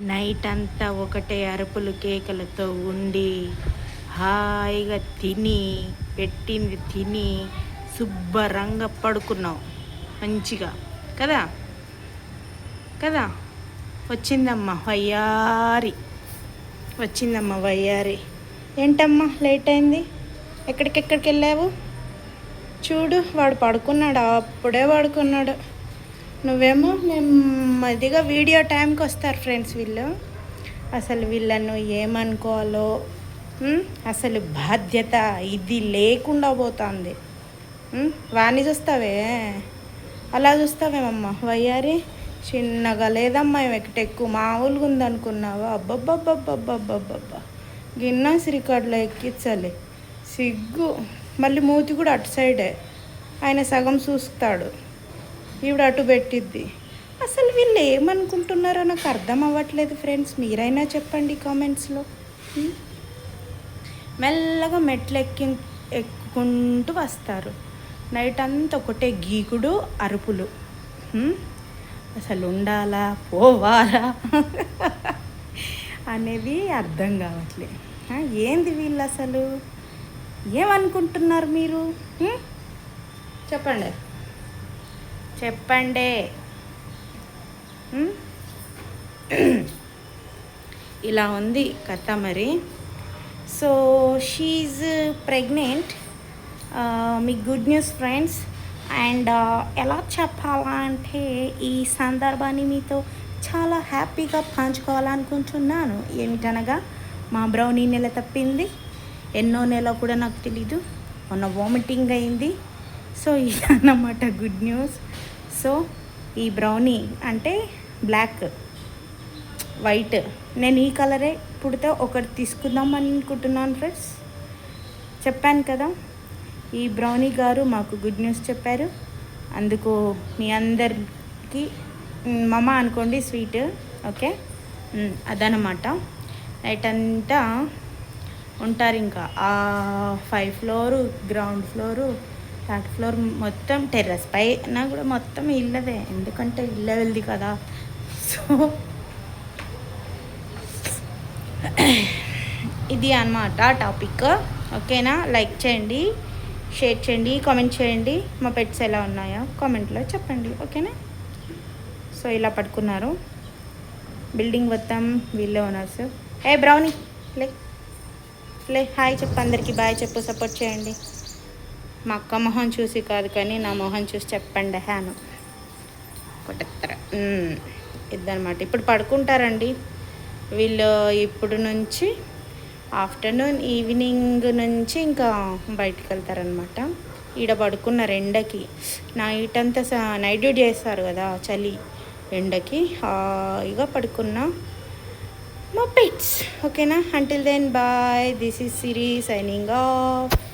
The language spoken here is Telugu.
నైట్ అంతా ఒకటే అరుపులు కేకలతో ఉండి హాయిగా తిని పెట్టింది తిని శుభ్రంగా పడుకున్నావు మంచిగా. కదా? కదా? వచ్చిందమ్మా వయ్యారి. వచ్చిందమ్మా వయ్యారి. ఏంటమ్మా లేట్ అయింది? ఎక్కడికెక్కడికి వెళ్ళావు చూడు వాడు పడుకున్నాడు అప్పుడే పడుకున్నాడు. నువ్వేమో నేను మదిగా వీడియో టైంకి వస్తారు ఫ్రెండ్స్ వీళ్ళు. అసలు వీళ్ళను ఏమనుకోవాలో అసలు బాధ్యత ఇది లేకుండా పోతుంది. వాణి చూస్తావే? అలా చూస్తావేమమ్మా? వయ్యారి చిన్నగా లేదమ్మా ఎక్కడ ఎక్కువ. మామూలుగా ఉందనుకున్నావా? అబ్బబ్బబ్బబ్బబ్బబ్బబ్బా గిన్నె రికార్డులో ఎక్కించాలి. సిగ్గు. మళ్ళీ మూతి కూడా అటు సైడే. ఆయన సగం చూస్తాడు. ఈవిడ అటు పెట్టిద్ది. అసలు వీళ్ళు ఏమనుకుంటున్నారో నాకు అర్థం అవ్వట్లేదు ఫ్రెండ్స్. మీరైనా చెప్పండి కామెంట్స్లో. మెల్లగా మెట్లు ఎక్కి ఎక్కుకుంటూ వస్తారు. నైట్ అంతా ఒకటే గీకుడు అరుపులు. అసలు ఉండాలా? పోవాలా? అనేవి అర్థం కావట్లేదు ఏంది వీళ్ళు అసలు? ఏమనుకుంటున్నారు మీరు? చెప్పండి. చెప్పండి. ఇలా ఉంది కథ మరి. సో షీఈ్ ప్రెగ్నెంట్ మీకు గుడ్ న్యూస్ ఫ్రెండ్స్ అండ్ ఎలా చెప్పాలంటే ఈ సందర్భాన్ని మీతో చాలా హ్యాపీగా పంచుకోవాలనుకుంటున్నాను. ఏమిటనగా మా బ్రౌనీ నెల తప్పింది. ఎన్నో నెల కూడా నాకు తెలీదు. మొన్న వామిటింగ్ అయింది. సో ఇదన్నమాట గుడ్ న్యూస్ సో ఈ బ్రౌనీ అంటే బ్లాక్ వైట్ నేను ఈ కలరే పుడితే ఒకటి తీసుకుందాం అనుకుంటున్నాను ఫ్రెండ్స్ చెప్పాను కదా ఈ బ్రౌనీ గారు మాకు గుడ్ న్యూస్ చెప్పారు. అందుకు మీ అందరికి మమ్మ మమ అనుకోండి స్వీట్ ఓకే అదనమాట నైట్ అంతా ఉంటారు ఇంకా. ఆ five floor ground floor third floor మొత్తం టెర్రస్ పైన కూడా మొత్తం ఇల్లదే ఎందుకంటే ఇల్ల వెళ్ళి కదా. సో ఇది అన్నమాట టాపిక్. ఓకేనా? లైక్ చేయండి షేర్ చేయండి కామెంట్ చేయండి. మా పెట్స్ ఎలా ఉన్నాయో కామెంట్లో చెప్పండి. ఓకేనా? సో ఇలా పడుకున్నారు. బిల్డింగ్ మొత్తం వీళ్ళే ఓనర్స్. ఏ బ్రౌనీ లే లే హాయ్ చెప్పు అందరికీ. బాయ్ చెప్పు సపోర్ట్ చేయండి. మా అక్క మొహం చూసి కాదు కానీ నా మొహం చూసి చెప్పండి హ్యాను. కొట్టెత్తర. ఇదనమాట ఇప్పుడు పడుకుంటారండి. వీళ్ళు ఇప్పుడు నుంచి ఆఫ్టర్నూన్ ఈవినింగ్ నుంచి ఇంకా బయటికి వెళ్తారనమాట ఈడ పడుకున్నారు ఎండకి నైట్ అంతా స- నైట్ డ్యూటీ చేస్తారు కదా చలి ఎండకి. హాయిగా పడుకున్నా మా పెట్స్. ఓకేనా? Until then bye this is Siri signing off